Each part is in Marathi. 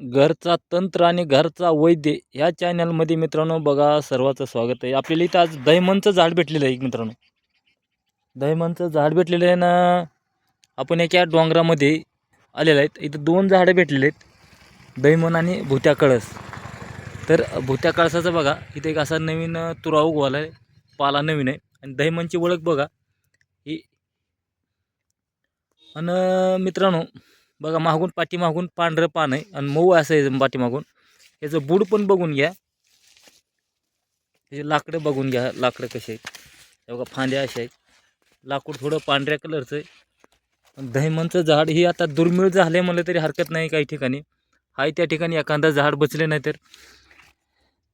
घरचा तंत्र आणि घरचा वैद्य ह्या चॅनलमध्ये मित्रांनो बघा सर्वांचं स्वागत आहे. आपल्याला इथं आज दहीमनचं झाड भेटलेलं आहे एक मित्रांनो. दहिमनचं झाड भेटलेलं आहे ना आपण एका डोंगरामध्ये आलेलं आहेत. इथं दोन झाडं भेटलेले आहेत दहिमन आणि भुत्या कळस. तर भुत्या कळसाचं बघा इथे एक असा नवीन तुरा उगवाला आहे. पाला नवीन आहे. आणि दहिमनची ओळख बघा. ही आणि मित्रांनो बघा मागून पाठीमागून पांढरं पान आहे आणि मऊ असं आहे पाठीमागून. याचं बूड पण बघून घ्या. त्याचे लाकडं बघून घ्या लाकडं कसे आहेत. बघा फांद्या अशा आहेत. लाकूड थोडं पांढऱ्या कलरचं आहे. दहिमनचं झाड ही आता दुर्मिळ झालं म्हणलं तरी हरकत नाही काही ठिकाणी. हाय त्या ठिकाणी एखादा झाड बचले नाही तर.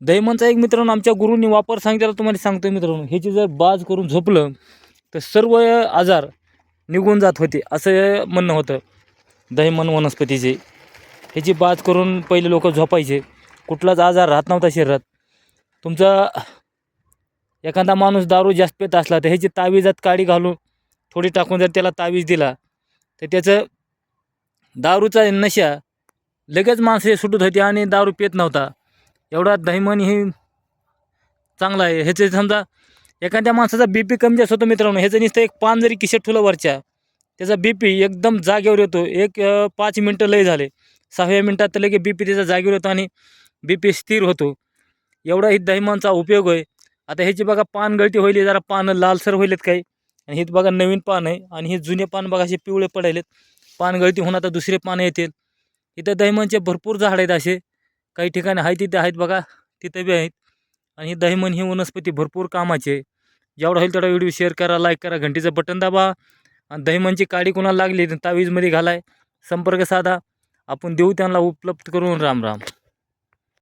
दहिमनचा एक मित्रांनो आमच्या गुरुंनी वापर सांगितला तुम्हाला सांगतो मित्रांनो. ह्याची जर बाज करून झोपलं तर सर्व आजार निघून जात होते असं म्हणणं होतं. दहीमन वनस्पतीचे. ह्याची बाज करून पहिले लोक झोपायचे. कुठलाच आजार राहत नव्हता शरीरात. तुमचा एखादा माणूस दारू जास्त पेत असला तर ह्याची तावीजात काडी घालून थोडी टाकून जर त्याला तावीज दिला तर त्याचं दारूचा नशा लगेच माणसं सुटत होती आणि दारू पेत नव्हता. एवढा दहीमन हे चांगला आहे. ह्याचे समजा एखाद्या माणसाचा बी पी कमी जास्त होतो मित्रांनो ह्याचं नुसतं एक पान जरी किशेट ठुलं वरच्या त्याचा बी पी एकदम जागेवर येतो. एक पाच मिनटं लय झाले. सहाव्या मिनटात तर लगे बी पी त्याचा जागेवर येतो आणि बी पी स्थिर होतो. एवढा ही दहीमानचा उपयोग आहे. आता ह्याची बघा पान गळती होईल जरा पानं लालसर होईलेत काही. आणि हेच बघा नवीन पान आहे आणि हे जुने पान बघा असे पिवळे पडायलेत. पान गळती होऊन आता दुसरे पानं येतील. इथं दहीमनचे भरपूर झाड आहेत असे. काही ठिकाणी आहेत तिथे आहेत बघा. तिथं बी आहेत. आणि ही दहीमन ही वनस्पती भरपूर कामाची. आहे जेवढा होईल तेवढा व्हिडिओ शेअर करा लाईक करा घंटीचं बटन दाबा. आणि दहीमनची काडी कोणाला लागली तर तावीजमध्ये घालाय. संपर्क साधा. आपण देऊ त्यांना उपलब्ध करून राम राम.